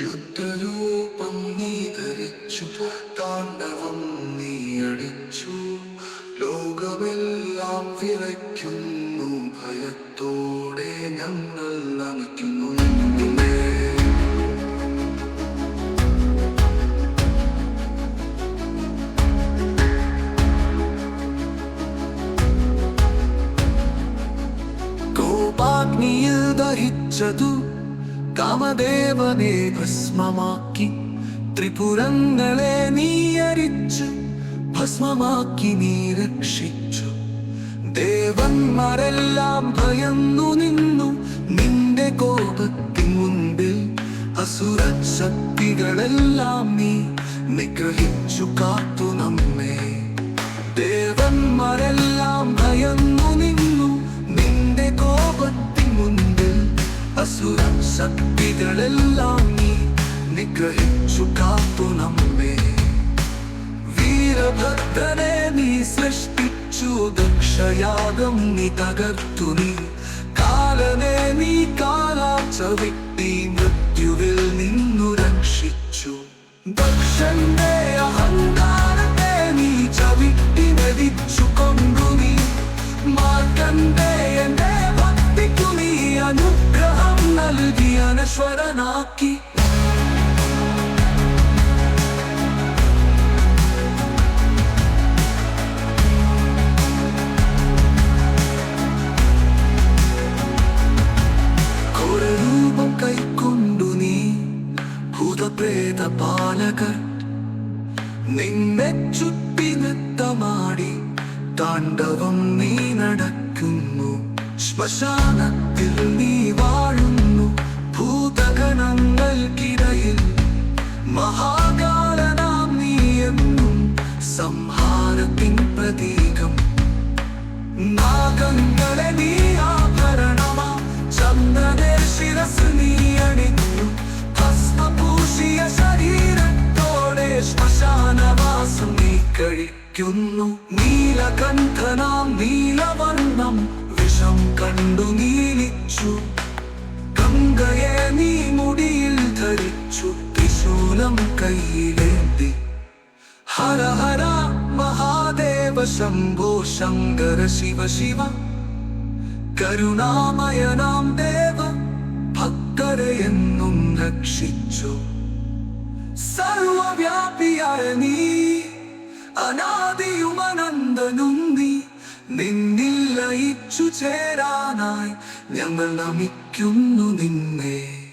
യുദ്ധരൂപം നീ ധരിച്ചു താണ്ഡവം നീ അടിച്ചു. ലോകമെല്ലാം വിറയ്ക്കുന്നു ഭയത്തോടെ ഞങ്ങൾ നമിക്കുന്നു. ഗോപാഗ്നിയിൽ ദഹിച്ചതു കാമദേവനെ ഭസ്മമാക്കി ത്രിപുരങ്ങളെ നീയരിച്ചു ഭസ്മമാക്കി നീ രക്ഷിച്ചു. ദേവന്മാരെല്ലാം ഭയന്നു നിന്നു നിന്റെ കോപത്തിൻ മുൻപിൽ അസുര ശക്തികളെല്ലാം നീ നിഗ്രഹിച്ചു കാത്തു നമ്മെ. ദേവന്മാരെല്ലാം ഭയന്നു നിന്നു നിന്റെ കോപത്തിൻ മുൻപിൽ അസുര ശക്തികളെല്ലാം നീ നിഗ്രഹിച്ചു കാത്തു നമ്മെ വീരഭദ്രനെ നീ സൃഷ്ടിച്ചു ദക്ഷയാഗം നീ തകർത്തു നീ കാലനെ നീ കാലാച്ച വിട്ടി മൃത്യുവിൽ നിന്നു രക്ഷിച്ചു ദക്ഷന്റെ അഹങ്കാരത്തെ നീ ചവിട്ടി മെതിച്ചു കൊണ്ടു നീ മാർക്കണ്ഡേയന്റെ ഭക്തിക്കു നീ അനുഗ്രഹം നൽകി അനശ്വരനാക്കി രൂപം കൈക്കൊണ്ടു നീ ഭൂതപ്രേത പാലകർ നിന്നെ ചുറ്റി നൃത്തമാടി താണ്ഡവം നീ നടക്കുന്നു ശ്മശാനത്തിൽ നീ വാഴുന്നു കഴിക്കുന്നു നീലകണ്ഠനാം നീലവർണം വിഷം കണ്ടു നീലിച്ചു. ഗംഗയെ നീ മുടിയിൽ ധരിച്ചു. ത്രിശൂലം കയ്യിലേന്തി. ഹര ഹര മഹാദേവ ശംഭോ ശങ്കര ശിവ ശിവ. കരുണാമയനാം ദേവ ഭക്തരെ എന്നും രക്ഷിച്ചു. സർവവ്യാപിയായ നീ അനാദിയും അനന്തനും നീ നിന്നിൽ ലയിച്ചു ചേരാനായി ഞങ്ങൾ നമിക്കുന്നു നിന്നെ.